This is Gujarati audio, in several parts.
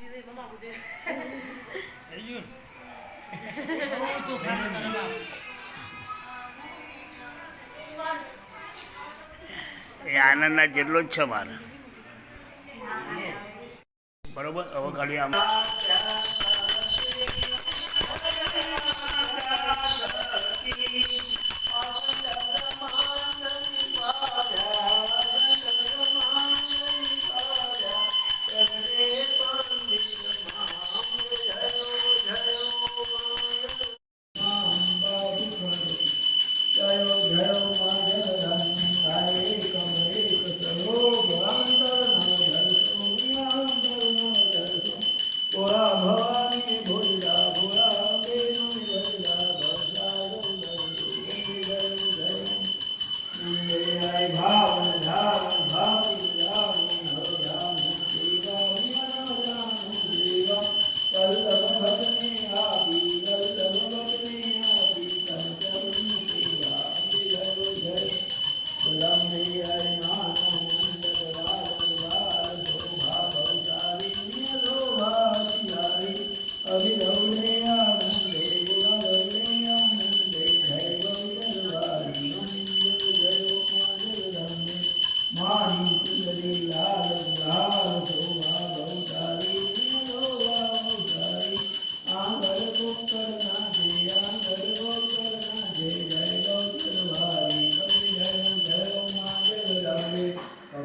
દીદી મમ્મા પૂછે એ આનંદના જેટલો જ છે મારે બરોબર હવે ઘડી આમ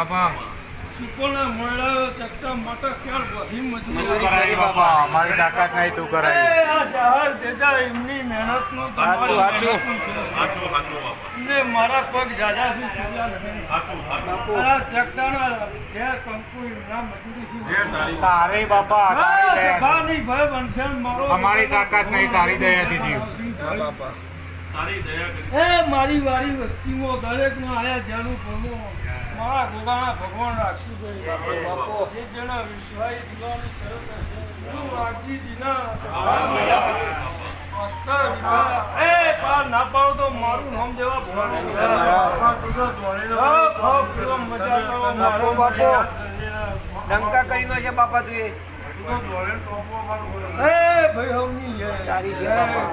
બાપા. સુકોના મોયડા ચકતા માટે ક્યાં વધી મજૂરી કરાવી બાપા. મારી તાકાત નહીં તું કરાવી આ શહેર જેજા એમની મહેનતનું તમારી સાચું. સાચું સાચું બાપા. ને મારા પગ જાજા છે સીધા નથી આ ચકતાના કે કંકુ એમના મજૂરી છે. તારે. બાપા હા, તારી દયા સભાની ભય બનશે મારો અમારી તાકાત નહીં તારી દયા દીધી. બાપા. એ મારી વારી વસ્તીમાં દરેકમાં આયા જેનું ભલો મારા ગોગાના ભગવાન રાખશું ભાઈ જે જણા વિશ્વાઈ દીવાની શરત હશે. હું રાખજી દીના મસ્ત દીવા. એ પાર ના પાડો તો મારું નામ જેવા મજા બાપો. ડંકા કરીને છે બાપા તું એ. ભાઈ હમની છે તારી બાપા.